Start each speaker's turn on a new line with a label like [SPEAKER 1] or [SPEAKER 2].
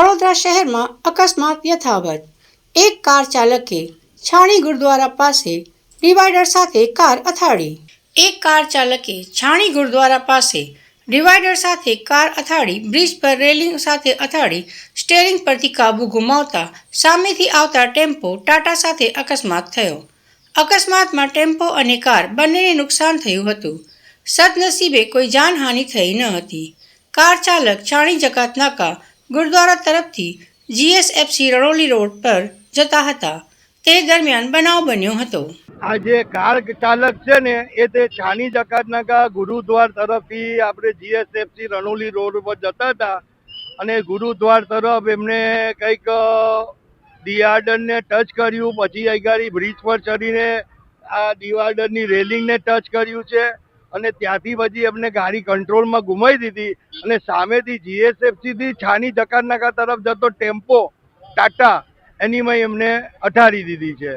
[SPEAKER 1] વડોદરા શહેરમાં અકસ્માત યથાવત. એક કાર ચાલકે છાણી ગુરુદ્વારા પાસે ડિવાઈડર સાથે કાર અથાડી એક કાર ચાલકે છાણી ગુરુદ્વારા પાસે ડિવાઈડર સાથે કાર અથાડી બ્રિજ પર રેલિંગ સાથે અથાડી સ્ટેરિંગ પરથી કાબુ ગુમાવતા સામેથી આવતા ટેમ્પો ટાટા સાથે અકસ્માત થયો. અકસ્માતમાં ટેમ્પો અને કાર બંનેને નુકસાન થયું હતું. સદનસીબે કોઈ જાનહાનિ થઈ ન હતી. કાર ચાલક છાણી જકાત નાકા ગુરુદ્વારા તરફથી જીએસએફસી રણોલી રોડ પર જતા હતા. તે દરમિયાન બનાવ બન્યો હતો.
[SPEAKER 2] આ જે કાર ચાલક છે ને, એ તે છાની જકાતનાકા ગુરુદ્વાર તરફથી આપણે જીએસએફસી રણોલી રોડ ઉપર જતા હતા. અને ગુરુદ્વાર તરફ એમને કંઈક ડિવાઈડરને ટચ કર્યું. પછી અહીં બ્રિજ પર ચડીને આ ડિવાઈડરની રેલિંગને ટચ કર્યું છે. અને ત્યાંથી પછી એમને ગાડી કંટ્રોલમાં ગુમાવી દીધી. અને સામેથી જીએસએફસીથી છાની જકાતનાકા તરફ જતો ટેમ્પો, ટાટા, એનીમાં એમને અઠારી દીધી છે.